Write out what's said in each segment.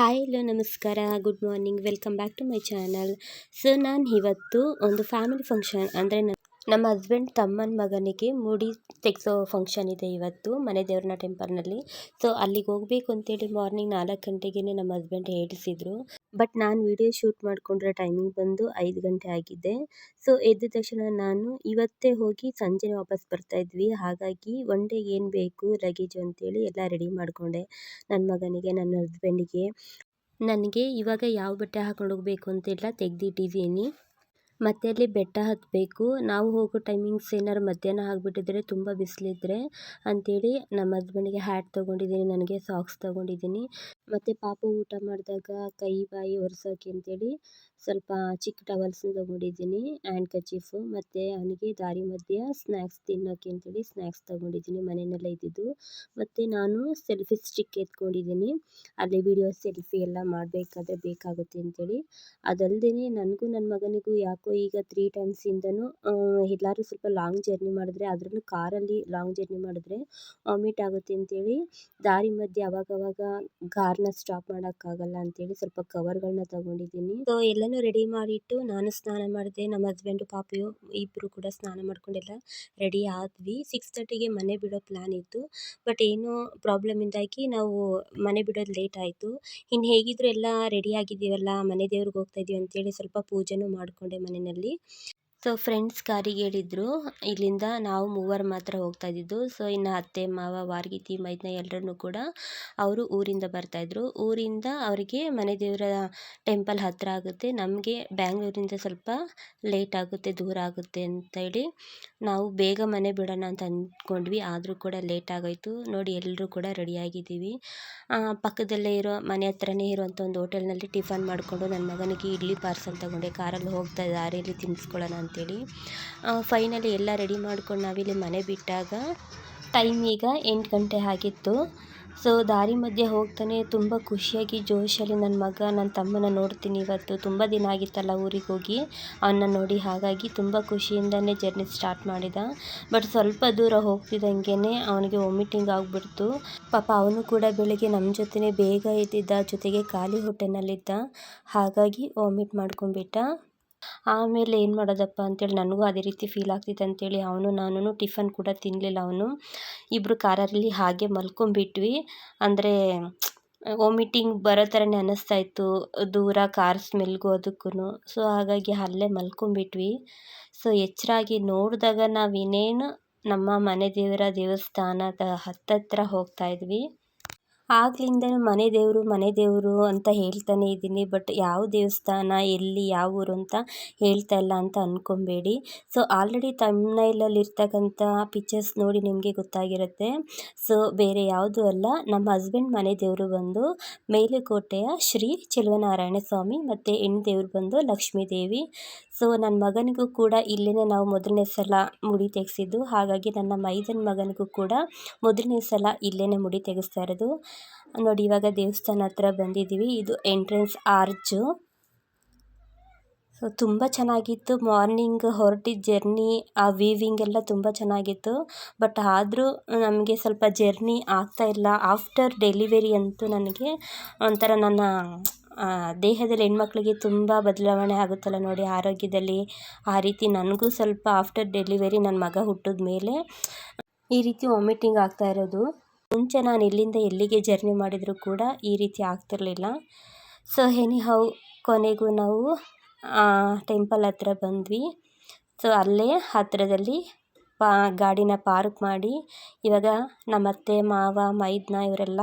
Hi hello ನಮಸ್ಕಾರ. Good morning welcome back to my channel so ನಾನು ಇವತ್ತು ಒಂದು ಫ್ಯಾಮಿಲಿ ಫಂಕ್ಷನ್ ಅಂದರೆ ನಮ್ಮ ಹಸ್ಬೆಂಡ್ ತಮ್ಮನ ಮಗನಿಗೆ ಮುಡಿ ತೆಗೆಸೋ ಫಂಕ್ಷನ್ ಇದೆ ಇವತ್ತು ಮನೆ ದೇವ್ರನ್ನ ಟೆಂಪಲ್ನಲ್ಲಿ ಸೊ ಅಲ್ಲಿಗೆ ಹೋಗಬೇಕು ಅಂತೇಳಿ ಮಾರ್ನಿಂಗ್ ನಾಲ್ಕು ಗಂಟೆಗೇ ನಮ್ಮ ಹಸ್ಬೆಂಡ್ ಹೇಳಿಸಿದ್ರು. ಬಟ್ ನಾನು ವಿಡಿಯೋ ಶೂಟ್ ಮಾಡಿಕೊಂಡ್ರೆ ಟೈಮಿಂಗ್ ಬಂದು ಐದು ಗಂಟೆ ಆಗಿದೆ. ಸೊ, ಎದ್ದ ತಕ್ಷಣ ನಾನು ಇವತ್ತೇ ಹೋಗಿ ಸಂಜೆ ವಾಪಸ್ ಬರ್ತಾ ಇದ್ವಿ. ಹಾಗಾಗಿ ಒನ್ ಡೇಗೆ ಏನು ಬೇಕು, ಲಗೇಜು ಅಂತೇಳಿ ಎಲ್ಲ ರೆಡಿ ಮಾಡಿಕೊಂಡೆ. ನನ್ನ ಮಗನಿಗೆ ನನ್ನ ಹಸ್ಬೆಂಡಿಗೆ ನನಗೆ ಇವಾಗ ಯಾವ ಬಟ್ಟೆ ಹಾಕೊಂಡು ಹೋಗಬೇಕು ಅಂತೆಲ್ಲ ತೆಗೆದಿಟ್ಟಿದ್ದೀನಿ ಮತ್ತೆ ಅಲ್ಲಿ ಬೆಟ್ಟ ಹತ್ತಬೇಕು ನಾವು ಹೋಗೋ ಟೈಮಿಂಗ್ಸ್ ಏನಾರು ಮಧ್ಯಾಹ್ನ ಆಗಿಬಿಟ್ಟಿದ್ರೆ ತುಂಬ ಬಿಸಿಲಿದ್ರೆ ಅಂಥೇಳಿ ನಮ್ಮ ಹಸ್ಬೆಂಡಿಗೆ ಹ್ಯಾಟ್ ತೊಗೊಂಡಿದ್ದೀನಿ, ನನಗೆ ಸಾಕ್ಸ್ ತೊಗೊಂಡಿದ್ದೀನಿ. ಮತ್ತು ಪಾಪು ಊಟ ಮಾಡಿದಾಗ ಕೈ, ಬಾಯಿ ಒರೆಸೋಕೆ ಅಂತೇಳಿ ಸ್ವಲ್ಪ ಚಿಕ್ಕ ಟವಲ್ಸ್ನ ತೊಗೊಂಡಿದ್ದೀನಿ ಆ್ಯಂಡ್ ಕಚೀಫು ಮತ್ತು ಅವನಿಗೆ ದಾರಿ ಮಧ್ಯೆ ಸ್ನ್ಯಾಕ್ಸ್ ತಿನ್ನೋಕೆ ಅಂತೇಳಿ ಸ್ನ್ಯಾಕ್ಸ್ ತೊಗೊಂಡಿದ್ದೀನಿ ಮನೆಯಲ್ಲೇ ಇದ್ದಿದ್ದು. ಮತ್ತು ನಾನು ಸೆಲ್ಫಿ ಸ್ಟಿಕ್ ಎತ್ಕೊಂಡಿದ್ದೀನಿ. ಅಲ್ಲಿ ವಿಡಿಯೋ ಸೆಲ್ಫಿ ಎಲ್ಲ ಮಾಡಬೇಕಾದ್ರೆ ಬೇಕಾಗುತ್ತೆ ಅಂತೇಳಿ. ಅದಲ್ಲದೆ ನನಗೂ ನನ್ನ ಮಗನಿಗೂ ಯಾಕೋ ಈಗ ತ್ರೀ ಟೈಮ್ಸಿಂದನೂ ಎಲ್ಲಾದ್ರೂ ಸ್ವಲ್ಪ ಲಾಂಗ್ ಜರ್ನಿ ಮಾಡಿದ್ರೆ, ಅದರಲ್ಲೂ ಕಾರಲ್ಲಿ ಲಾಂಗ್ ಜರ್ನಿ ಮಾಡಿದ್ರೆ ವಾಮಿಟ್ ಆಗುತ್ತೆ ಅಂತೇಳಿ, ದಾರಿ ಮಧ್ಯೆ ಅವಾಗವಾಗ ಕಾರ್ನ ಸ್ಟಾಪ್ ಮಾಡೋಕ್ಕಾಗಲ್ಲ ಅಂತೇಳಿ ಸ್ವಲ್ಪ ಕವರ್ಗಳನ್ನ ತಗೊಂಡಿದ್ದೀನಿ. ಸೊ ಎಲ್ಲನೂ ರೆಡಿ ಮಾಡಿಟ್ಟು ನಾನು ಸ್ನಾನ ಮಾಡಿದೆ, ನಮ್ಮ ಹಸ್ಬೆಂಡು ಪಾಪು ಇಬ್ಬರು ಕೂಡ ಸ್ನಾನ ಮಾಡ್ಕೊಂಡೆಲ್ಲ ರೆಡಿ ಆದ್ವಿ. ಸಿಕ್ಸ್ ತರ್ಟಿಗೆ ಮನೆ ಬಿಡೋ ಪ್ಲ್ಯಾನ್ ಇತ್ತು ಬಟ್ ಏನೋ ಪ್ರಾಬ್ಲಮಿಂದಾಗಿ ನಾವು ಮನೆ ಬಿಡೋದು ಲೇಟ್ ಆಯಿತು. ಇನ್ನು ಹೇಗಿದ್ರು ಎಲ್ಲ ರೆಡಿ ಆಗಿದ್ದೀವಲ್ಲ, ಮನೆ ದೇವ್ರಿಗೆ ಹೋಗ್ತಾ ಇದೀವಿ ಅಂತೇಳಿ ಸ್ವಲ್ಪ ಪೂಜೆನೂ ಮಾಡಿಕೊಂಡೆ ಮನೆ ಮನೆಯಲ್ಲಿ ಸೊ ಫ್ರೆಂಡ್ಸ್ ಕಾರಿಗೆ ಹೇಳಿದ್ರು, ಇಲ್ಲಿಂದ ನಾವು ಮೂವರು ಮಾತ್ರ ಹೋಗ್ತಾ ಇದ್ದಿದ್ದು. ಸೊ ಇನ್ನು ಅತ್ತೆ, ಮಾವ, ವಾರ್ಗಿತಿ ಮೈದ್ನ ಎಲ್ಲರನ್ನೂ ಕೂಡ ಅವರು ಊರಿಂದ ಬರ್ತಾಯಿದ್ರು ಊರಿಂದ ಅವರಿಗೆ ಮನೆ ದೇವರ ಟೆಂಪಲ್ ಹತ್ತಿರ ಆಗುತ್ತೆ. ನಮಗೆ ಬ್ಯಾಂಗ್ಳೂರಿಂದ ಸ್ವಲ್ಪ ಲೇಟ್ ಆಗುತ್ತೆ, ದೂರ ಆಗುತ್ತೆ ಅಂತೇಳಿ ನಾವು ಬೇಗ ಮನೆ ಬಿಡೋಣ ಅಂತ ಅಂದ್ಕೊಂಡ್ವಿ. ಆದರೂ ಕೂಡ ಲೇಟ್ ಆಗೋಯ್ತು. ನೋಡಿ ಎಲ್ಲರೂ ಕೂಡ ರೆಡಿಯಾಗಿದ್ದೀವಿ ಪಕ್ಕದಲ್ಲೇ ಇರೋ, ಮನೆ ಹತ್ರನೇ ಇರುವಂಥ ಒಂದು ಹೋಟೆಲ್ನಲ್ಲಿ ಟಿಫನ್ ಮಾಡಿಕೊಂಡು ನನ್ನ ಮಗನಿಗೆ ಇಡ್ಲಿ ಪಾರ್ಸಲ್ ತಗೊಂಡೆ. ಕಾರಲ್ಲಿ ಹೋಗ್ತಾ ದಾರಿಯಲ್ಲಿ ತಿನ್ನಿಸ್ಕೊಳ್ಳೋಣ ಅಂತೇಳಿ ಫೈನಲಿ ಎಲ್ಲ ರೆಡಿ ಮಾಡ್ಕೊಂಡು ನಾವಿಲ್ಲಿ ಮನೆ ಬಿಟ್ಟಾಗ ಟೈಮ್ ಈಗ ಎಂಟು ಗಂಟೆ ಆಗಿತ್ತು. ಸೊ ದಾರಿ ಮಧ್ಯೆ ಹೋಗ್ತಾನೆ ತುಂಬ ಖುಷಿಯಾಗಿ ಜೋಶಲ್ಲಿ ನನ್ನ ಮಗ ನನ್ನ ತಮ್ಮನ ನೋಡ್ತೀನಿ ಇವತ್ತು. ತುಂಬ ದಿನ ಆಗಿತ್ತಲ್ಲ ಊರಿಗೆ ಹೋಗಿ. ಅವನ್ನ ನೋಡಿ ಹಾಗಾಗಿ ತುಂಬ ಖುಷಿಯಿಂದನೇ ಜರ್ನಿ ಸ್ಟಾರ್ಟ್ ಮಾಡಿದ. ಬಟ್ ಸ್ವಲ್ಪ ದೂರ ಹೋಗ್ತಿದ್ದಂಗೆ ಅವನಿಗೆ ವಾಮಿಟಿಂಗ್ ಆಗಿಬಿಡ್ತು. ಪಾಪ ಅವನು ಕೂಡ ಬೆಳಿಗ್ಗೆ ನಮ್ಮ ಜೊತೆನೇ ಬೇಗ ಇದ್ದಿದ್ದ ಜೊತೆಗೆ ಖಾಲಿ ಹೊಟ್ಟೆನಲ್ಲಿದ್ದ. ಹಾಗಾಗಿ ವಾಮಿಟ್ ಮಾಡ್ಕೊಂಡ್ಬಿಟ್ಟ. ಆಮೇಲೆ ಏನು ಮಾಡೋದಪ್ಪ ಅಂತೇಳಿ ನನಗೂ ಅದೇ ರೀತಿ ಫೀಲ್ ಆಗ್ತಿತ್ತು ಅಂತೇಳಿ ಅವನು ನಾನು ಟಿಫನ್ ಕೂಡ ತಿನ್ನಲಿಲ್ಲ ಅವನು. ಇಬ್ಬರು ಕಾರಲ್ಲಿ ಹಾಗೆ ಮಲ್ಕೊಂಬಿಟ್ವಿ ಅಂದರೆ ವಾಮಿಟಿಂಗ್ ಬರೋ ಥರನೇ ಅನ್ನಿಸ್ತಾ ಇತ್ತು. ದೂರ ಕಾರ್ ಸ್ಮೆಲ್ಗೂ ಅದಕ್ಕೂ ಸೊ ಹಾಗಾಗಿ ಅಲ್ಲೇ ಮಲ್ಕೊಂಬಿಟ್ವಿ ಸೊ ಎಚ್ಚರಾಗಿ ನೋಡಿದಾಗ ನಾವು ಇನ್ನೇನು ನಮ್ಮ ಮನೆ ದೇವರ ದೇವಸ್ಥಾನದ ಹತ್ತತ್ರ ಹೋಗ್ತಾ ಇದ್ವಿ. ಆಗ್ಲಿಂದನೂ ಮನೆ ದೇವರು ಮನೆ ದೇವರು ಅಂತ ಹೇಳ್ತಾನೆ ಇದ್ದೀನಿ. ಬಟ್ ಯಾವ ದೇವಸ್ಥಾನ, ಎಲ್ಲಿ, ಯಾವ ಊರು ಅಂತ ಹೇಳ್ತಾ ಇಲ್ಲ ಅಂತ ಅಂದ್ಕೊಬೇಡಿ ಸೊ ಆಲ್ರೆಡಿ ತಮ್ನೈಲಲ್ಲಿ ಇರ್ತಕ್ಕಂಥ ಪಿಕ್ಚರ್ಸ್ ನೋಡಿ ನಿಮಗೆ ಗೊತ್ತಾಗಿರುತ್ತೆ. ಸೊ ಬೇರೆ ಯಾವುದೂ ಅಲ್ಲ. ನಮ್ಮ ಹಸ್ಬೆಂಡ್ ಮನೆ ದೇವರು ಬಂದು ಮೇಲುಕೋಟೆಯ ಶ್ರೀ ಚೆಲುವನಾರಾಯಣ ಸ್ವಾಮಿ ಮತ್ತು ಹೆಣ್ಣು ದೇವರು ಬಂದು ಲಕ್ಷ್ಮೀ ದೇವಿ. ಸೊ ನನ್ನ ಮಗನಿಗೂ ಕೂಡ ಇಲ್ಲೇ ನಾವು ಮೊದಲನೇ ಸಲ ಮುಡಿ ತೆಗೆಸಿದ್ದು. ಹಾಗಾಗಿ ನನ್ನ ಮೈದನ ಮಗನಿಗೂ ಕೂಡ ಮೊದಲನೇ ಸಲ ಇಲ್ಲೇ ಮುಡಿ ತೆಗೆಸ್ತಾ ಇರೋದು. ನೋಡಿ, ಇವಾಗ ದೇವಸ್ಥಾನ ಹತ್ರ ಬಂದಿದ್ದೀವಿ. ಇದು ಎಂಟ್ರೆನ್ಸ್ ಆರ್ಜು ಸೊ, ತುಂಬ ಚೆನ್ನಾಗಿತ್ತು. ಮಾರ್ನಿಂಗ್ ಹೊರಟಿದ್ದ ಜರ್ನಿ, ಆ ವೀವಿಂಗ್ ಎಲ್ಲ ತುಂಬ ಚೆನ್ನಾಗಿತ್ತು. ಬಟ್ ಆದರೂ ನಮಗೆ ಸ್ವಲ್ಪ ಜರ್ನಿ ಆಗ್ತಾ ಇಲ್ಲ. ಆಫ್ಟರ್ ಡೆಲಿವರಿ ಅಂತೂ ನನಗೆ ಒಂಥರ ನನ್ನ ದೇಹದಲ್ಲಿ ಹೆಣ್ಮಕ್ಳಿಗೆ ತುಂಬ ಬದಲಾವಣೆ ಆಗುತ್ತಲ್ಲ ನೋಡಿ, ಆರೋಗ್ಯದಲ್ಲಿ. ಆ ರೀತಿ ನನಗೂ ಸ್ವಲ್ಪ ಆಫ್ಟರ್ ಡೆಲಿವರಿ ನನ್ನ ಮಗ ಹುಟ್ಟಿದ ಮೇಲೆ ಈ ರೀತಿ ವಾಮಿಟಿಂಗ್ ಆಗ್ತಾ ಇರೋದು. ಮುಂಚೆ ನಾನು ಇಲ್ಲಿಂದ ಎಲ್ಲಿಗೆ ಜರ್ನಿ ಮಾಡಿದರೂ ಕೂಡ ಈ ರೀತಿ ಆಗ್ತಿರಲಿಲ್ಲ. ಸೊ ಎನಿ ಹೌ ಕೊನೆಗೂ ನಾವು ಟೆಂಪಲ್ ಹತ್ರ ಬಂದ್ವಿ. ಸೊ ಅಲ್ಲೇ ಹತ್ತಿರದಲ್ಲಿ ಪಾ, ಗಾಡಿನ ಪಾರ್ಕ್ ಮಾಡಿ, ಇವಾಗ ನಮ್ಮ ಅತ್ತೆ, ಮಾವ, ಮೈದ್ನ ಇವರೆಲ್ಲ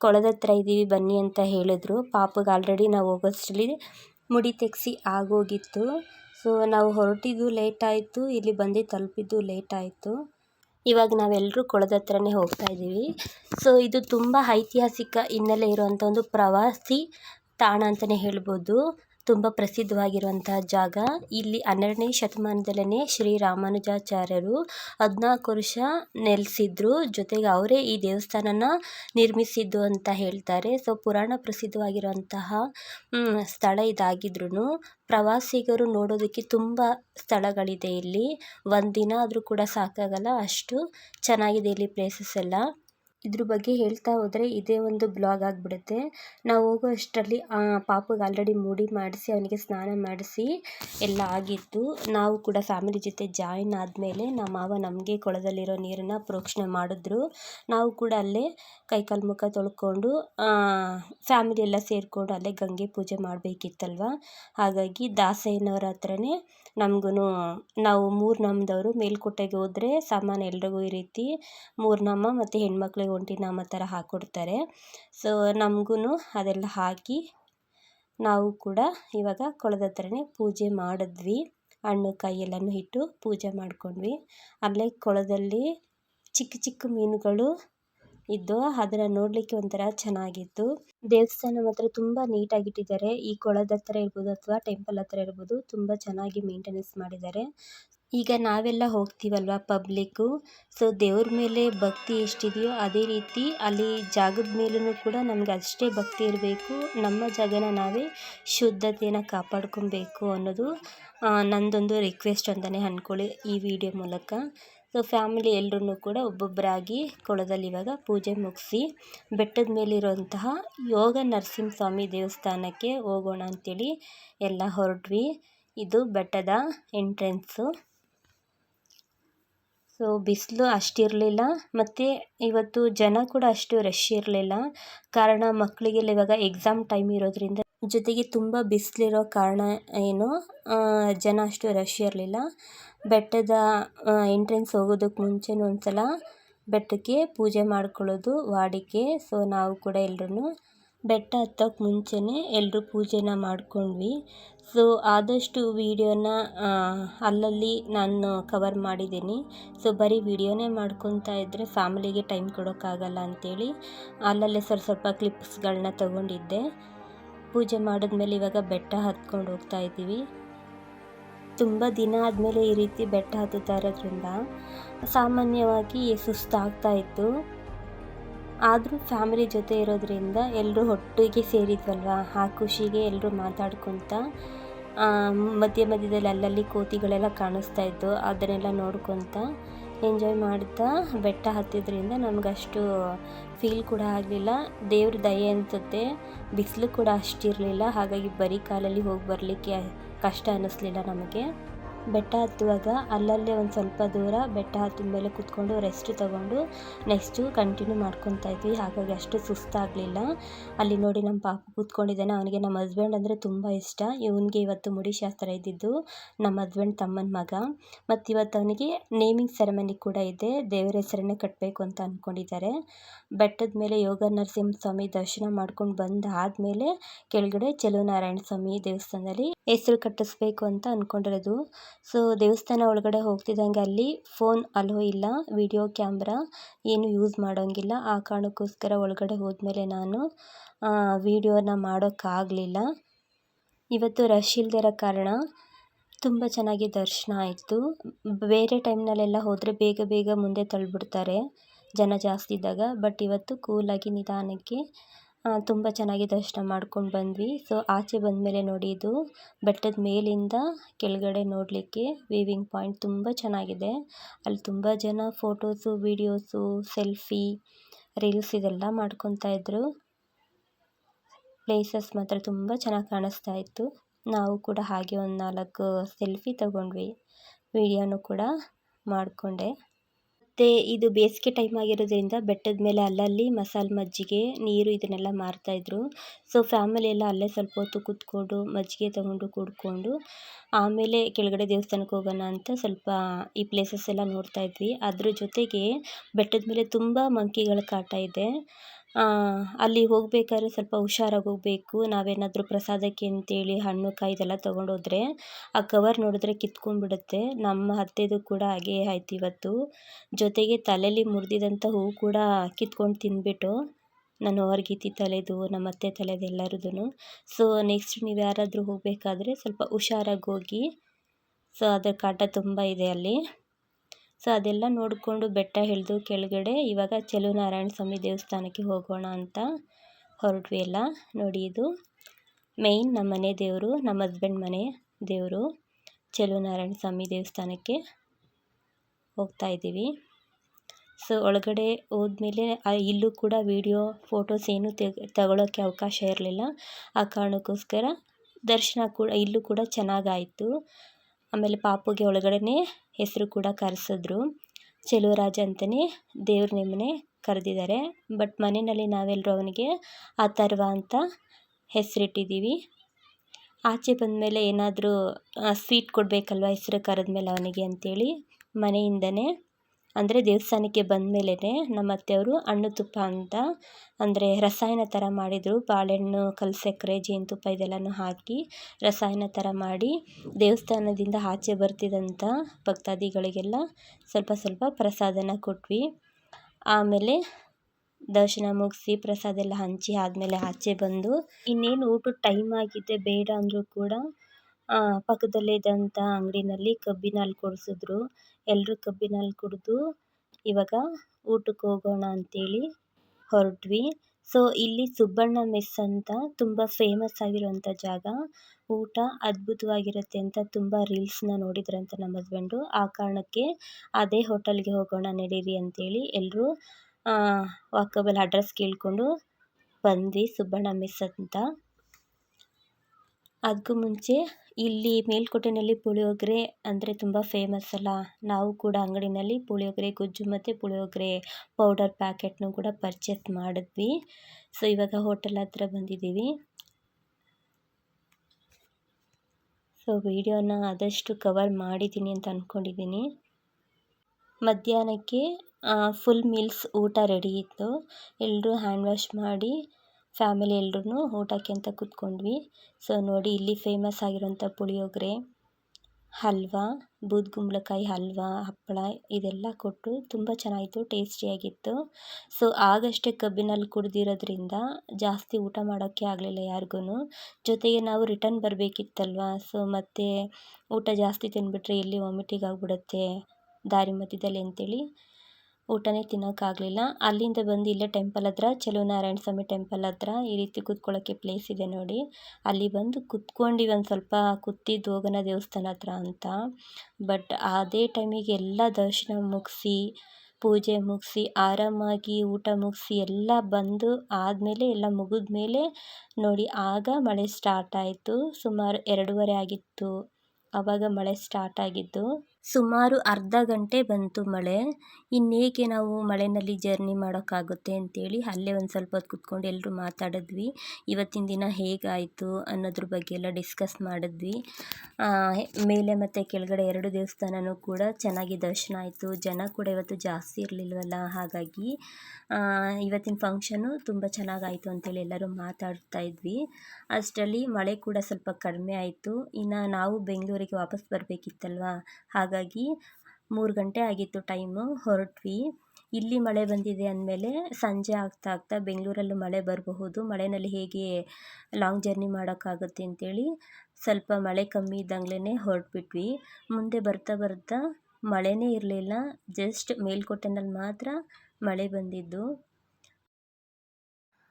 ಕೊಳದ ಹತ್ರ ಇದ್ದೀವಿ ಬನ್ನಿ ಅಂತ ಹೇಳಿದ್ರು. ಪಾಪಗೆ ಆಲ್ರೆಡಿ ನಾವು ಹೋಗೋಷ್ಟರಲ್ಲಿ ಮುಡಿ ತೆಗ್ಸಿ ಆಗೋಗಿತ್ತು. ಸೊ ನಾವು ಹೊರಟಿದ್ದು ಲೇಟ್ ಆಯಿತು, ಇಲ್ಲಿ ಬಂದು ತಲುಪಿದ್ದು ಲೇಟ್ ಆಯಿತು. ಇವಾಗ ನಾವೆಲ್ಲರೂ ಕೊಳದ ಹತ್ರನೇ ಹೋಗ್ತಾ ಇದ್ದೀವಿ. ಸೊ ಇದು ತುಂಬ ಐತಿಹಾಸಿಕ ಹಿನ್ನೆಲೆ ಇರುವಂಥ ಒಂದು ಪ್ರವಾಸಿ ತಾಣ ಅಂತಲೇ ಹೇಳ್ಬೋದು. ತುಂಬ ಪ್ರಸಿದ್ಧವಾಗಿರುವಂತಹ ಜಾಗ. ಇಲ್ಲಿ ಹನ್ನೆರಡನೇ ಶತಮಾನದಲ್ಲೇ ಶ್ರೀ ರಾಮಾನುಜಾಚಾರ್ಯರು ಹದಿನಾಲ್ಕು ವರ್ಷ ನೆಲೆಸಿದ್ರು. ಜೊತೆಗೆ ಅವರೇ ಈ ದೇವಸ್ಥಾನನ ನಿರ್ಮಿಸಿದ್ದು ಅಂತ ಹೇಳ್ತಾರೆ. ಸೊ ಪುರಾಣ ಪ್ರಸಿದ್ಧವಾಗಿರುವಂತಹ ಸ್ಥಳ ಇದಾಗಿದ್ರೂ ಪ್ರವಾಸಿಗರು ನೋಡೋದಕ್ಕೆ ತುಂಬ ಸ್ಥಳಗಳಿದೆ ಇಲ್ಲಿ. ಒಂದಿನ ದಿನ ಆದರೂ ಕೂಡ ಸಾಕಾಗಲ್ಲ. ಅಷ್ಟು ಚೆನ್ನಾಗಿದೆ ಇಲ್ಲಿ ಪ್ಲೇಸಸ್ ಎಲ್ಲ. ಇದ್ರ ಬಗ್ಗೆ ಹೇಳ್ತಾ ಹೋದರೆ ಇದೇ ಒಂದು ಬ್ಲಾಗ್ ಆಗಿಬಿಡುತ್ತೆ. ನಾವು ಹೋಗೋ ಅಷ್ಟರಲ್ಲಿ ಪಾಪಗೆ ಆಲ್ರೆಡಿ ಮೂಡಿ ಮಾಡಿಸಿ, ಅವನಿಗೆ ಸ್ನಾನ ಮಾಡಿಸಿ ಎಲ್ಲ ಆಗಿತ್ತು. ನಾವು ಕೂಡ ಫ್ಯಾಮಿಲಿ ಜೊತೆ ಜಾಯಿನ್ ಆದಮೇಲೆ ನಮ್ಮ ಮಾವ ನಮಗೆ ಕೊಳದಲ್ಲಿರೋ ನೀರನ್ನು ಪ್ರೋಕ್ಷಣೆ ಮಾಡಿದ್ರು. ನಾವು ಕೂಡ ಅಲ್ಲೇ ಕೈಕಾಲು ಮುಖ ತೊಳ್ಕೊಂಡು ಫ್ಯಾಮಿಲಿ ಎಲ್ಲ ಸೇರಿಕೊಂಡು ಅಲ್ಲೇ ಗಂಗೆ ಪೂಜೆ ಮಾಡಬೇಕಿತ್ತಲ್ವ? ಹಾಗಾಗಿ ದಾಸಯ್ಯನವ್ರ ಹತ್ರನೇ ನಮಗೂ ನಾವು ಮೂರು ನಮ್ಮದವರು ಮೇಲ್ಕೋಟೆಗೆ ಹೋದರೆ ಸಾಮಾನು ಎಲ್ರಿಗೂ ಈ ರೀತಿ ಮೂರು ನಮ್ಮ ಮತ್ತು ಹೆಣ್ಮಕ್ಳಿಗೆ ಒಂಟಿ ನಾಮ ಥರ ಹಾಕ್ಕೊಡ್ತಾರೆ ಸೊ ನಮಗೂ ಅದೆಲ್ಲ ಹಾಕಿ ನಾವು ಕೂಡ ಇವಾಗ ಕೊಳದ ಹತ್ರನೇ ಪೂಜೆ ಮಾಡಿದ್ವಿ. ಹಣ್ಣು, ಕಾಯಿ ಎಲ್ಲನೂ ಇಟ್ಟು ಪೂಜೆ ಮಾಡ್ಕೊಂಡ್ವಿ. ಅಲ್ಲೇ ಕೊಳದಲ್ಲಿ ಚಿಕ್ಕ ಚಿಕ್ಕ ಮೀನುಗಳು ಇದ್ದು ಅದನ್ನು ನೋಡಲಿಕ್ಕೆ ಒಂಥರ ಚೆನ್ನಾಗಿತ್ತು. ದೇವಸ್ಥಾನ ಮಾತ್ರ ತುಂಬ ನೀಟಾಗಿಟ್ಟಿದ್ದಾರೆ. ಈ ಕೊಳದ ಹತ್ರ ಇರ್ಬೋದು ಅಥವಾ ಟೆಂಪಲ್ ಹತ್ರ ಇರ್ಬೋದು, ತುಂಬ ಚೆನ್ನಾಗಿ ಮೇಂಟೆನೆನ್ಸ್ ಮಾಡಿದ್ದಾರೆ. ಈಗ ನಾವೆಲ್ಲ ಹೋಗ್ತೀವಲ್ವ ಪಬ್ಲಿಕ್ಕು? ಸೊ ದೇವ್ರ ಮೇಲೆ ಭಕ್ತಿ ಎಷ್ಟಿದೆಯೋ ಅದೇ ರೀತಿ ಅಲ್ಲಿ ಜಾಗದ ಮೇಲೂ ಕೂಡ ನಮ್ಗೆ ಅಷ್ಟೇ ಭಕ್ತಿ ಇರಬೇಕು. ನಮ್ಮ ಜಾಗನ ನಾವೇ ಶುದ್ಧತೆಯನ್ನು ಕಾಪಾಡ್ಕೊಬೇಕು ಅನ್ನೋದು ನಂದೊಂದು ರಿಕ್ವೆಸ್ಟ್ ಅಂತಲೇ ಅಂದ್ಕೊಳ್ಳಿ ಈ ವಿಡಿಯೋ ಮೂಲಕ. ಸೊ ಫ್ಯಾಮಿಲಿ ಎಲ್ಲರೂ ಕೂಡ ಒಬ್ಬೊಬ್ಬರಾಗಿ ಕೊಳದಲ್ಲಿ ಇವಾಗ ಪೂಜೆ ಮುಗಿಸಿ ಬೆಟ್ಟದ ಮೇಲಿರುವಂತಹ ಯೋಗ ನರಸಿಂಹಸ್ವಾಮಿ ದೇವಸ್ಥಾನಕ್ಕೆ ಹೋಗೋಣ ಅಂಥೇಳಿ ಎಲ್ಲ ಹೊರಟ್ವಿ. ಇದು ಬೆಟ್ಟದ ಎಂಟ್ರೆನ್ಸು ಸೊ ಬಿಸಿಲು ಅಷ್ಟಿರಲಿಲ್ಲ ಮತ್ತು ಇವತ್ತು ಜನ ಕೂಡ ಅಷ್ಟು ರಶ್ ಇರಲಿಲ್ಲ. ಕಾರಣ ಮಕ್ಕಳಿಗೆಲ್ಲ ಇವಾಗ ಎಕ್ಸಾಮ್ ಟೈಮ್ ಇರೋದ್ರಿಂದ ಜೊತೆಗೆ ತುಂಬ ಬಿಸಿಲಿರೋ ಕಾರಣ ಏನು ಜನ ಅಷ್ಟು ರಶ್ ಇರಲಿಲ್ಲ. ಬೆಟ್ಟದ ಎಂಟ್ರೆನ್ಸ್ ಹೋಗೋದಕ್ಕೆ ಮುಂಚೆ ಒಂದು ಸಲ ಬೆಟ್ಟಕ್ಕೆ ಪೂಜೆ ಮಾಡ್ಕೊಳ್ಳೋದು, ವಾಡಿಕೆ. ಸೊ ನಾವು ಕೂಡ ಎಲ್ರೂ ಬೆಟ್ಟ ಹತ್ತೋಕ್ಕೆ ಮುಂಚೆನೇ ಎಲ್ಲರೂ ಪೂಜೆನ ಮಾಡ್ಕೊಂಡ್ವಿ. ಸೊ ಆದಷ್ಟು ವೀಡಿಯೋನ ಅಲ್ಲಲ್ಲಿ ನಾನು ಕವರ್ ಮಾಡಿದ್ದೀನಿ. ಸೊ ಬರೀ ವೀಡಿಯೋನೇ ಮಾಡ್ಕೊತಾ ಇದ್ದರೆ ಫ್ಯಾಮಿಲಿಗೆ ಟೈಮ್ ಕೊಡೋಕ್ಕಾಗಲ್ಲ ಅಂಥೇಳಿ ಅಲ್ಲಲ್ಲೇ ಸ್ವಲ್ಪ ಸ್ವಲ್ಪ ಕ್ಲಿಪ್ಸ್ಗಳನ್ನ ತೊಗೊಂಡಿದ್ದೆ. ಪೂಜೆ ಮಾಡಿದ್ಮೇಲೆ ಇವಾಗ ಬೆಟ್ಟ ಹತ್ಕೊಂಡು ಹೋಗ್ತಾ ಇದ್ದೀವಿ. ತುಂಬ ದಿನ ಆದಮೇಲೆ ಈ ರೀತಿ ಬೆಟ್ಟ ಹತ್ತುತ್ತಾ ಇರೋದ್ರಿಂದ ಸಾಮಾನ್ಯವಾಗಿ ಸುಸ್ತಾಗ್ತಾ ಇತ್ತು. ಆದರೂ ಫ್ಯಾಮಿಲಿ ಜೊತೆ ಇರೋದ್ರಿಂದ ಎಲ್ಲರೂ ಒಟ್ಟಿಗೆ ಸೇರಿದ್ವಲ್ವ? ಆ ಖುಷಿಗೆ ಎಲ್ಲರೂ ಮಾತಾಡ್ಕೊತ ಮಧ್ಯ ಮಧ್ಯದಲ್ಲಿ ಅಲ್ಲಲ್ಲಿ ಕೋತಿಗಳೆಲ್ಲ ಕಾಣಿಸ್ತಾ ಇತ್ತು, ಅದನ್ನೆಲ್ಲ ನೋಡ್ಕೊತ ಎಂಜಾಯ್ ಮಾಡ್ತಾ ಬೆಟ್ಟ ಹತ್ತಿದ್ರಿಂದ ನಮಗಷ್ಟು ಫೀಲ್ ಕೂಡ ಆಗಲಿಲ್ಲ. ದೇವ್ರ ದಯೆ ಅನಿಸುತ್ತೆ, ಬಿಸಿಲು ಕೂಡ ಅಷ್ಟಿರಲಿಲ್ಲ, ಹಾಗಾಗಿ ಬರೀ ಕಾಲಲ್ಲಿ ಹೋಗಿ ಬರಲಿಕ್ಕೆ ಕಷ್ಟ ಅನ್ನಿಸ್ಲಿಲ್ಲ ನಮಗೆ. ಬೆಟ್ಟ ಹತ್ತುವಾಗ ಅಲ್ಲಲ್ಲೇ ಒಂದು ಸ್ವಲ್ಪ ದೂರ ಬೆಟ್ಟ ಹತ್ತಿದ ಮೇಲೆ ಕೂತ್ಕೊಂಡು ರೆಸ್ಟ್ ತಗೊಂಡು ನೆಕ್ಸ್ಟು ಕಂಟಿನ್ಯೂ ಮಾಡ್ಕೊತಾ ಇದ್ವಿ. ಹಾಗಾಗಿ ಅಷ್ಟು ಸುಸ್ತಾಗಲಿಲ್ಲ. ಅಲ್ಲಿ ನೋಡಿ ನಮ್ಮ ಪಾಪ ಕೂತ್ಕೊಂಡಿದ್ದಾನೆ. ಅವನಿಗೆ ನಮ್ಮ ಹಸ್ಬೆಂಡ್ ಅಂದರೆ ತುಂಬ ಇಷ್ಟ. ಇವನಿಗೆ ಇವತ್ತು ಮುಡಿ ಶಾಸ್ತ್ರ ಇದ್ದಿದ್ದು ನಮ್ಮ ಹಸ್ಬೆಂಡ್ ತಮ್ಮನ ಮಗ. ಮತ್ತು ಇವತ್ತು ಅವನಿಗೆ ನೇಮಿಂಗ್ ಸೆರೆಮನಿ ಕೂಡ ಇದೆ. ದೇವರ ಹೆಸರನ್ನೇ ಕಟ್ಟಬೇಕು ಅಂತ ಅಂದ್ಕೊಂಡಿದ್ದಾರೆ ಬೆಟ್ಟದ ಮೇಲೆ ಯೋಗ ನರಸಿಂಹ ಸ್ವಾಮಿ ದರ್ಶನ ಮಾಡ್ಕೊಂಡು ಬಂದಾದಮೇಲೆ ಕೆಳಗಡೆ ನಾರಾಯಣ ಸ್ವಾಮಿ ದೇವಸ್ಥಾನದಲ್ಲಿ ಹೆಸರು ಕಟ್ಟಿಸ್ಬೇಕು ಅಂತ ಅಂದ್ಕೊಂಡಿರೋದು ಸೊ ದೇವಸ್ಥಾನ ಒಳಗಡೆ ಹೋಗ್ತಿದ್ದಂಗೆ ಅಲ್ಲಿ ಫೋನ್ ಅಲೋ ಇಲ್ಲ ವಿಡಿಯೋ ಕ್ಯಾಮ್ರಾ ಏನು ಯೂಸ್ ಮಾಡೋಂಗಿಲ್ಲ. ಆ ಕಾರಣಕ್ಕೋಸ್ಕರ ಒಳಗಡೆ ಹೋದ್ಮೇಲೆ ನಾನು ವೀಡಿಯೋನ ಮಾಡೋಕ್ಕಾಗಲಿಲ್ಲ. ಇವತ್ತು ರಶ್ ಇಲ್ಲದಿರೋ ಕಾರಣ ತುಂಬ ಚೆನ್ನಾಗಿ ದರ್ಶನ ಆಯಿತು. ಬೇರೆ ಟೈಮ್ನಲ್ಲೆಲ್ಲ ಹೋದರೆ ಬೇಗ ಬೇಗ ಮುಂದೆ ತಳ್ಳಿಬಿಡ್ತಾರೆ ಜನ ಜಾಸ್ತಿ ಇದ್ದಾಗ. ಬಟ್ ಇವತ್ತು ಕೂಲಾಗಿ ನಿಧಾನಕ್ಕೆ ತುಂಬ ಚೆನ್ನಾಗಿ ದರ್ಶನ ಮಾಡ್ಕೊಂಡು ಬಂದ್ವಿ. ಸೊ ಆಚೆ ಬಂದಮೇಲೆ ನೋಡಿ ಇದು ಬೆಟ್ಟದ ಮೇಲಿಂದ ಕೆಳಗಡೆ ನೋಡಲಿಕ್ಕೆ ವೀವಿಂಗ್ ಪಾಯಿಂಟ್ ತುಂಬ ಚೆನ್ನಾಗಿದೆ. ಅಲ್ಲಿ ತುಂಬ ಜನ ಫೋಟೋಸು ವೀಡಿಯೋಸು ಸೆಲ್ಫಿ ರೀಲ್ಸ್ ಇದೆಲ್ಲ ಮಾಡ್ಕೊತಾ ಇದ್ದರು ಪ್ಲೇಸಸ್ ಮಾತ್ರ ತುಂಬ ಚೆನ್ನಾಗಿ ಕಾಣಿಸ್ತಾ ಇತ್ತು. ನಾವು ಕೂಡ ಹಾಗೆ ಒಂದು ನಾಲ್ಕು ಸೆಲ್ಫಿ ತಗೊಂಡ್ವಿ. ವೀಡಿಯೋನು ಕೂಡ ಮಾಡಿಕೊಂಡೆ. ಮತ್ತು ಇದು ಬೇಸಿಗೆ ಟೈಮ್ ಆಗಿರೋದ್ರಿಂದ ಬೆಟ್ಟದ ಮೇಲೆ ಅಲ್ಲಲ್ಲಿ ಮಸಾಲೆ ಮಜ್ಜಿಗೆ, ನೀರು ಇದನ್ನೆಲ್ಲ ಮಾರ್ತಾಯಿದ್ರು ಸೊ ಫ್ಯಾಮಿಲಿ ಎಲ್ಲ ಅಲ್ಲೇ ಸ್ವಲ್ಪ ಹೊತ್ತು ಕೂತ್ಕೊಂಡು ಮಜ್ಜಿಗೆ ತಗೊಂಡು ಕುಡ್ಕೊಂಡು ಆಮೇಲೆ ಕೆಳಗಡೆ ದೇವಸ್ಥಾನಕ್ಕೆ ಹೋಗೋಣ ಅಂತ ಸ್ವಲ್ಪ ಈ ಪ್ಲೇಸಸ್ ಎಲ್ಲ ನೋಡ್ತಾ ಇದ್ವಿ. ಅದ್ರ ಜೊತೆಗೆ ಬೆಟ್ಟದ ಮೇಲೆ ತುಂಬ ಮಂಕಿಗಳ ಕಾಟ ಇದೆ. ಅಲ್ಲಿ ಹೋಗಬೇಕಾದ್ರೆ ಸ್ವಲ್ಪ ಹುಷಾರಾಗಿ ಹೋಗಬೇಕು. ನಾವೇನಾದರೂ ಪ್ರಸಾದಕ್ಕೆ ಅಂತೇಳಿ ಹಣ್ಣು ಕಾಯಿ ಇದೆಲ್ಲ ತೊಗೊಂಡೋದ್ರೆ ಆ ಕವರ್ ನೋಡಿದ್ರೆ ಕಿತ್ಕೊಂಡ್ಬಿಡುತ್ತೆ. ನಮ್ಮ ಅತ್ತೆದು ಕೂಡ ಹಾಗೇ ಆಯ್ತು ಇವತ್ತು. ಜೊತೆಗೆ ತಲೆಯಲ್ಲಿ ಮುರಿದಿದಂಥ ಹೂವು ಕೂಡ ಕಿತ್ಕೊಂಡು ತಿಂದ್ಬಿಟ್ಟು ನಾನು ಹೊರ್ಗಿತಿ ತಲೆದು, ನಮ್ಮ ಅತ್ತೆ ತಲೆದು ಎಲ್ಲರದೂ ಸೊ ನೆಕ್ಸ್ಟ್ ನೀವು ಯಾರಾದರೂ ಹೋಗಬೇಕಾದ್ರೆ ಸ್ವಲ್ಪ ಹುಷಾರಾಗಿ ಹೋಗಿ. ಸೊ ಅದರ ಕಾಟ ತುಂಬ ಇದೆ ಅಲ್ಲಿ. ಸೊ ಅದೆಲ್ಲ ನೋಡಿಕೊಂಡು ಬೆಟ್ಟ ಹಿಡಿದು ಕೆಳಗಡೆ ಇವಾಗ ನಾರಾಯಣ ಸ್ವಾಮಿ ದೇವಸ್ಥಾನಕ್ಕೆ ಹೋಗೋಣ ಅಂತ ಹೊರಟ್ವಿ ಎಲ್ಲ ನೋಡಿ ಇದು. ಮೇಯ್ನ್ ನಮ್ಮ ಮನೆ ದೇವರು, ನಮ್ಮ ಹಸ್ಬೆಂಡ್ ಮನೆ ದೇವರು ನಾರಾಯಣ ಸ್ವಾಮಿ ದೇವಸ್ಥಾನಕ್ಕೆ ಹೋಗ್ತಾ ಇದ್ದೀವಿ. ಸೊ ಒಳಗಡೆ ಹೋದ್ಮೇಲೆ ಇಲ್ಲೂ ಕೂಡ ವೀಡಿಯೋ, ಫೋಟೋಸ್ ಏನೂ ತೆಗ್ ತಗೊಳ್ಳೋಕ್ಕೆ ಅವಕಾಶ ಇರಲಿಲ್ಲ. ಆ ಕಾರಣಕ್ಕೋಸ್ಕರ ದರ್ಶನ ಕೂಡ, ಇಲ್ಲೂ ಕೂಡ ಚೆನ್ನಾಗಾಯಿತು. ಆಮೇಲೆ ಪಾಪುಗೆ ಒಳಗಡೆನೇ ಹೆಸರು ಕೂಡ ಕರೆಸಿದ್ರು. ಚೆಲುವರಾಜ ಅಂತಲೇ ದೇವ್ರ ನಿಮ್ಮನೆ ಕರೆದಿದ್ದಾರೆ ಬಟ್ ಮನೆಯಲ್ಲಿ ನಾವೆಲ್ಲರೂ ಅವನಿಗೆ ಅಥರ್ವ ಅಂತ ಹೆಸರಿಟ್ಟಿದ್ದೀವಿ ಆಚೆ ಬಂದಮೇಲೆ ಏನಾದರೂ ಸ್ವೀಟ್ ಕೊಡಬೇಕಲ್ವ ಹೆಸರು ಕರೆದ್ಮೇಲೆ ಅವನಿಗೆ ಅಂಥೇಳಿ ಮನೆಯಿಂದನೇ ಅಂದರೆ ದೇವಸ್ಥಾನಕ್ಕೆ ಬಂದಮೇಲೆ ನಮ್ಮ ಅತ್ತೆಯವರು ಹಣ್ಣು ತುಪ್ಪ ಅಂತ, ಅಂದರೆ ರಸಾಯನ ಥರ ಮಾಡಿದರು. ಬಾಳೆಹಣ್ಣು ಕಲ್ಸಕ್ಕರೆ ಜೇನುತುಪ್ಪ ಇದೆಲ್ಲನೂ ಹಾಕಿ ರಸಾಯನ ಥರ ಮಾಡಿ ದೇವಸ್ಥಾನದಿಂದ ಆಚೆ ಬರ್ತಿದ್ದಂಥ ಭಕ್ತಾದಿಗಳಿಗೆಲ್ಲ ಸ್ವಲ್ಪ ಸ್ವಲ್ಪ ಪ್ರಸಾದನ ಕೊಟ್ವಿ. ಆಮೇಲೆ ದರ್ಶನ ಮುಗಿಸಿ ಪ್ರಸಾದ ಎಲ್ಲ ಹಂಚಿ ಆದಮೇಲೆ ಆಚೆ ಬಂದು ಇನ್ನೇನು ಊಟದ ಟೈಮ್ ಆಗಿದೆ ಬೇಡ ಅಂದರೂ ಕೂಡ ಪಕ್ಕದಲ್ಲೇ ಇದ್ದಂಥ ಅಂಗಡಿನಲ್ಲಿ ಕಬ್ಬಿನ ಹಾಲು ಕೊಡಿಸಿದ್ರು. ಎಲ್ಲರೂ ಕಬ್ಬಿನ ಹಾಲು ಕುಡಿದು ಇವಾಗ ಊಟಕ್ಕೆ ಹೋಗೋಣ ಅಂತೇಳಿ ಹೊರಟ್ವಿ. ಸೊ ಇಲ್ಲಿ ಸುಬ್ಬಣ್ಣ ಮೆಸ್ ಅಂತ ತುಂಬ ಫೇಮಸ್ ಆಗಿರುವಂಥ ಜಾಗ. ಊಟ ಅದ್ಭುತವಾಗಿರುತ್ತೆ ಅಂತ ತುಂಬ ರೀಲ್ಸ್ನ ನೋಡಿದ್ರಂತ ನಮ್ಮ ಹಸ್ಬೆಂಡು ಆ ಕಾರಣಕ್ಕೆ ಅದೇ ಹೋಟೆಲ್ಗೆ ಹೋಗೋಣ ನಡೀರಿ ಅಂತೇಳಿ ಎಲ್ಲರೂ ವಾಕಬಲ್ ಅಡ್ರೆಸ್ ಕೇಳಿಕೊಂಡು ಬಂದ್ವಿ ಸುಬ್ಬಣ್ಣ ಮೆಸ್ ಅಂತ. ಅದಕ್ಕೂ ಮುಂಚೆ ಇಲ್ಲಿ ಮೇಲ್ಕೋಟೆಯಲ್ಲಿ ಪುಳಿಯೋಗರೆ ಅಂದರೆ ತುಂಬ ಫೇಮಸ್ ಅಲ್ಲ. ನಾವು ಕೂಡ ಅಂಗಡಿನಲ್ಲಿ ಪುಳಿಯೋಗರೆ, ಗೊಜ್ಜು ಮತ್ತು ಪುಳಿಯೋಗರೆ ಪೌಡರ್ ಪ್ಯಾಕೆಟ್ನು ಕೂಡ ಪರ್ಚೇಸ್ ಮಾಡಿದ್ವಿ. ಸೊ ಇವಾಗ ಹೋಟೆಲ್ ಹತ್ರ ಬಂದಿದ್ದೀವಿ. ಸೊ ವಿಡಿಯೋನ ಆದಷ್ಟು ಕವರ್ ಮಾಡಿದ್ದೀನಿ ಅಂತ ಅಂದ್ಕೊಂಡಿದ್ದೀನಿ ಮಧ್ಯಾಹ್ನಕ್ಕೆ ಫುಲ್ ಮೀಲ್ಸ್ ಊಟ ರೆಡಿ ಇತ್ತು. ಎಲ್ಲರೂ ಹ್ಯಾಂಡ್ ವಾಶ್ ಮಾಡಿ ಫ್ಯಾಮಿಲಿ ಎಲ್ರೂ ಊಟಕ್ಕೆ ಅಂತ ಕೂತ್ಕೊಂಡ್ವಿ. ಸೊ ನೋಡಿ, ಇಲ್ಲಿ ಫೇಮಸ್ ಆಗಿರೋಂಥ ಪುಳಿಯೋಗರೆ, ಹಲ್ವಾ ಬೂದ್ಗುಂಬಳಕಾಯಿ ಹಲ್ವಾ, ಹಪ್ಪಳ ಇದೆಲ್ಲ ಕೊಟ್ಟು ತುಂಬ ಚೆನ್ನಾಗಿತ್ತು, ಟೇಸ್ಟಿಯಾಗಿತ್ತು. ಸೊ ಆಗಷ್ಟೇ ಕಬ್ಬಿನಲ್ಲಿ ಕುಡ್ದಿರೋದ್ರಿಂದ ಜಾಸ್ತಿ ಊಟ ಮಾಡೋಕ್ಕೆ ಆಗಲಿಲ್ಲ ಯಾರಿಗೂ ಜೊತೆಗೆ ನಾವು ರಿಟರ್ನ್ ಬರಬೇಕಿತ್ತಲ್ವ, ಸೊ ಮತ್ತು ಊಟ ಜಾಸ್ತಿ ತಿಂದುಬಿಟ್ರೆ ಎಲ್ಲಿ ವಾಮಿಟಿಂಗ್ ಆಗಿಬಿಡುತ್ತೆ ದಾರಿ ಮಧ್ಯದಲ್ಲಿ ಅಂತೇಳಿ. ಊಟನೇ ತಿನ್ನೋಕ್ಕಾಗಲಿಲ್ಲ. ಅಲ್ಲಿಂದ ಬಂದು ಇಲ್ಲೇ ಟೆಂಪಲ್ ಹತ್ರ ನಾರಾಯಣ ಸ್ವಾಮಿ ಟೆಂಪಲ್ ಹತ್ರ ಈ ರೀತಿ ಕೂತ್ಕೊಳ್ಳೋಕ್ಕೆ ಪ್ಲೇಸ್ ಇದೆ ನೋಡಿ. ಅಲ್ಲಿ ಬಂದು ಕುತ್ಕೊಂಡು ಒಂದು ಸ್ವಲ್ಪ ಕೂತಿದ್ದು ದೋಗನ ದೇವಸ್ಥಾನ ಹತ್ರ ಅಂತ. ಬಟ್ ಅದೇ ಟೈಮಿಗೆ ಎಲ್ಲ ದರ್ಶನ ಮುಗಿಸಿ, ಪೂಜೆ ಮುಗಿಸಿ, ಆರಾಮಾಗಿ ಊಟ ಮುಗಿಸಿ ಎಲ್ಲ ಬಂದು ಆದಮೇಲೆ ಎಲ್ಲ ಮುಗಿದ ಮೇಲೆ ನೋಡಿ ಆಗ ಮಳೆ ಸ್ಟಾರ್ಟ್ ಆಯಿತು. ಸುಮಾರು ಎರಡೂವರೆ ಆಗಿತ್ತು. ಆವಾಗ ಮಳೆ ಸ್ಟಾರ್ಟ್ ಆಗಿದ್ದು. ಸುಮಾರು ಅರ್ಧ ಗಂಟೆ ಬಂತು ಮಳೆ. ಇನ್ನೇಕೆ ನಾವು ಮಳೆಯಲ್ಲಿ ಜರ್ನಿ ಮಾಡೋಕ್ಕಾಗುತ್ತೆ ಅಂತೇಳಿ ಅಲ್ಲೇ ಒಂದು ಸ್ವಲ್ಪ ಹೊತ್ತು ಕೂತ್ಕೊಂಡು ಎಲ್ಲರೂ ಮಾತಾಡಿದ್ವಿ. ಇವತ್ತಿನ ದಿನ ಹೇಗಾಯಿತು ಅನ್ನೋದ್ರ ಬಗ್ಗೆ ಎಲ್ಲ ಡಿಸ್ಕಸ್ ಮಾಡಿದ್ವಿ. ಮೇಲೆ ಮತ್ತು ಕೆಳಗಡೆ ಎರಡು ದೇವಸ್ಥಾನವೂ ಕೂಡ ಚೆನ್ನಾಗಿ ದರ್ಶನ ಆಯಿತು. ಜನ ಕೂಡ ಇವತ್ತು ಜಾಸ್ತಿ ಇರಲಿಲ್ವಲ್ಲ? ಹಾಗಾಗಿ ಇವತ್ತಿನ ಫಂಕ್ಷನು ತುಂಬ ಚೆನ್ನಾಗಾಯಿತು ಅಂತೇಳಿ ಎಲ್ಲರೂ ಮಾತಾಡ್ತಾ ಇದ್ವಿ. ಅಷ್ಟರಲ್ಲಿ ಮಳೆ ಕೂಡ ಸ್ವಲ್ಪ ಕಡಿಮೆ ಆಯಿತು. ಇನ್ನು ನಾವು ಬೆಂಗಳೂರಿಗೆ ವಾಪಸ್ ಬರಬೇಕಿತ್ತಲ್ವ? ಹಾಗಾಗಿ ಮೂರು ಗಂಟೆ ಆಗಿತ್ತು ಟೈಮು ಹೊರಟ್ವಿ. ಇಲ್ಲಿ ಮಳೆ ಬಂದಿದೆ ಅಂದಮೇಲೆ ಸಂಜೆ ಆಗ್ತಾ ಆಗ್ತಾ ಬೆಂಗಳೂರಲ್ಲೂ ಮಳೆ ಬರಬಹುದು. ಮಳೆಯಲ್ಲಿ ಹೇಗೆ ಲಾಂಗ್ ಜರ್ನಿ ಮಾಡೋಕ್ಕಾಗುತ್ತೆ ಅಂತೇಳಿ ಸ್ವಲ್ಪ ಮಳೆ ಕಮ್ಮಿ ಇದ್ದಂಗ್ಲೇ ಹೊರಟ್ಬಿಟ್ವಿ. ಮುಂದೆ ಬರ್ತಾ ಬರ್ತಾ ಮಳೆನೇ ಇರಲಿಲ್ಲ. ಜಸ್ಟ್ ಮೇಲ್ಕೋಟೆನಲ್ಲಿ ಮಾತ್ರ ಮಳೆ ಬಂದಿದ್ದು.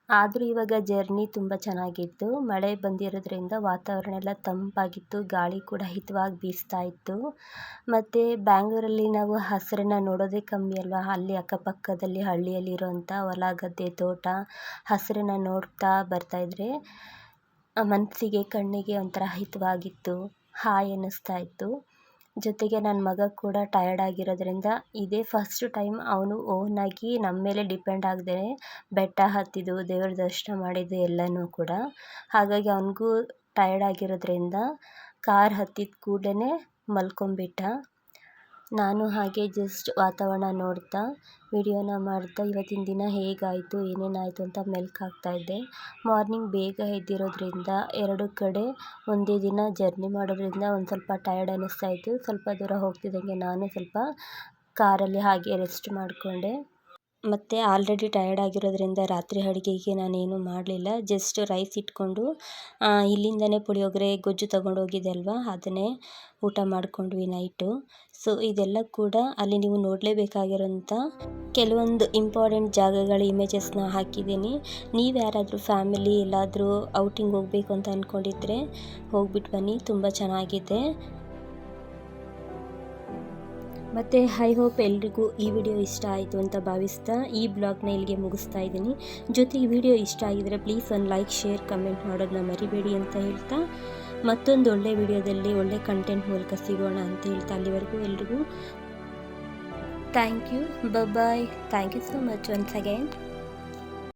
ಆದರೂ ಇವಾಗ ಜರ್ನಿ ತುಂಬ ಚೆನ್ನಾಗಿತ್ತು. ಮಳೆ ಬಂದಿರೋದ್ರಿಂದ ವಾತಾವರಣ ಎಲ್ಲ ತಂಪಾಗಿತ್ತು. ಗಾಳಿ ಕೂಡ ಹಿತವಾಗಿ ಬೀಸ್ತಾ ಇತ್ತು. ಮತ್ತು ಬ್ಯಾಂಗ್ಳೂರಲ್ಲಿ ನಾವು ಹಸಿರನ್ನ ನೋಡೋದೇ ಕಮ್ಮಿ ಅಲ್ವಾ? ಅಲ್ಲಿ ಅಕ್ಕಪಕ್ಕದಲ್ಲಿ ಹಳ್ಳಿಯಲ್ಲಿರುವಂಥ ಹೊಲ ಗದ್ದೆ ತೋಟ ಹಸಿರನ್ನ ನೋಡ್ತಾ ಬರ್ತಾಯಿದ್ರೆ ಮನಸ್ಸಿಗೆ ಕಣ್ಣಿಗೆ ಒಂಥರ ಹಿತವಾಗಿತ್ತು. ಹಾಯ್ ಅನ್ನಿಸ್ತಾ ಇತ್ತು. ಜೊತೆಗೆ ನನ್ನ ಮಗ ಕೂಡ ಟಯರ್ಡ್ ಆಗಿರೋದ್ರಿಂದ ಇದೇ ಫಸ್ಟ್ ಟೈಮ್ ಅವನು ಓನಾಗಿ ನಮ್ಮ ಮೇಲೆ ಡಿಪೆಂಡ್ ಆಗದೇ ಬೆಟ್ಟ ಹತ್ತಿದ್ದು, ದೇವ್ರ ದರ್ಶನ ಮಾಡಿದ್ದು ಎಲ್ಲನೂ ಕೂಡ. ಹಾಗಾಗಿ ಅವನಿಗೂ ಟಯರ್ಡ್ ಆಗಿರೋದ್ರಿಂದ ಕಾರ್ ಹತ್ತಿದ ಕೂಡಲೇ ಮಲ್ಕೊಂಬಿಟ್ಟ ನಾನು ಹಾಗೆ ಜಸ್ಟ್ ವಾತಾವರಣ ನೋಡ್ತಾ, ವಿಡಿಯೋನ ಮಾಡ್ತಾ, ಇವತ್ತಿನ ದಿನ ಹೇಗಾಯಿತು, ಏನೇನಾಯಿತು ಅಂತ ಮೆಲ್ಕು ಇದ್ದೆ. ಮಾರ್ನಿಂಗ್ ಬೇಗ ಎದ್ದಿರೋದ್ರಿಂದ ಎರಡು ಕಡೆ ಒಂದೇ ದಿನ ಜರ್ನಿ ಮಾಡೋದ್ರಿಂದ ಒಂದು ಸ್ವಲ್ಪ ಟಯರ್ಡ್ ಅನ್ನಿಸ್ತಾ ಇತ್ತು. ಸ್ವಲ್ಪ ದೂರ ಹೋಗ್ತಿದ್ದಂಗೆ ನಾನು ಸ್ವಲ್ಪ ಕಾರಲ್ಲಿ ಹಾಗೆ ರೆಸ್ಟ್ ಮಾಡಿಕೊಂಡೆ. ಮತ್ತು ಆಲ್ರೆಡಿ ಟಯರ್ಡ್ ಆಗಿರೋದ್ರಿಂದ ರಾತ್ರಿ ಅಡುಗೆಗೆ ನಾನೇನು ಮಾಡಲಿಲ್ಲ. ಜಸ್ಟ್ ರೈಸ್ ಇಟ್ಕೊಂಡು ಇಲ್ಲಿಂದನೇ ಪುಳಿಯೋಗರೆ, ಗೊಜ್ಜು ತೊಗೊಂಡೋಗಿದ್ದೆ ಅಲ್ವಾ? ಅದನ್ನೇ ಊಟ ಮಾಡಿಕೊಂಡ್ವಿ ನೈಟು ಸೊ ಇದೆಲ್ಲ ಕೂಡ ಅಲ್ಲಿ ನೀವು ನೋಡಲೇಬೇಕಾಗಿರೋಂಥ ಕೆಲವೊಂದು ಇಂಪಾರ್ಟೆಂಟ್ ಜಾಗಗಳ ಇಮೇಜಸ್ನ ಹಾಕಿದ್ದೀನಿ. ನೀವು ಯಾರಾದರೂ ಫ್ಯಾಮಿಲಿ ಎಲ್ಲಾದರೂ ಔಟಿಂಗ್ ಹೋಗಬೇಕು ಅಂತ ಅಂದ್ಕೊಂಡಿದ್ರೆ ಹೋಗ್ಬಿಟ್ಟು ಬನ್ನಿ, ತುಂಬ ಚೆನ್ನಾಗಿದೆ. ಮತ್ತು ಐ ಹೋಪ್ ಎಲ್ರಿಗೂ ಈ ವಿಡಿಯೋ ಇಷ್ಟ ಆಯಿತು ಅಂತ ಭಾವಿಸ್ತಾ ಈ ಬ್ಲಾಗ್ನ ಇಲ್ಲಿಗೆ ಮುಗಿಸ್ತಾ ಇದ್ದೀನಿ. ಜೊತೆಗೆ ವಿಡಿಯೋ ಇಷ್ಟ ಆಗಿದರೆ ಪ್ಲೀಸ್ ಒಂದು ಲೈಕ್ ಶೇರ್ ಕಮೆಂಟ್ ಮಾಡೋದನ್ನ ಮರಿಬೇಡಿ ಅಂತ ಹೇಳ್ತಾ ಮತ್ತೊಂದು ಒಳ್ಳೆ ವಿಡಿಯೋದಲ್ಲಿ ಒಳ್ಳೆ ಕಂಟೆಂಟ್ ಮೂಲಕ ಸಿಗೋಣ ಅಂತ ಹೇಳ್ತಾ ಅಲ್ಲಿವರೆಗೂ ಎಲ್ರಿಗೂ. Thank you bye thank you so much once again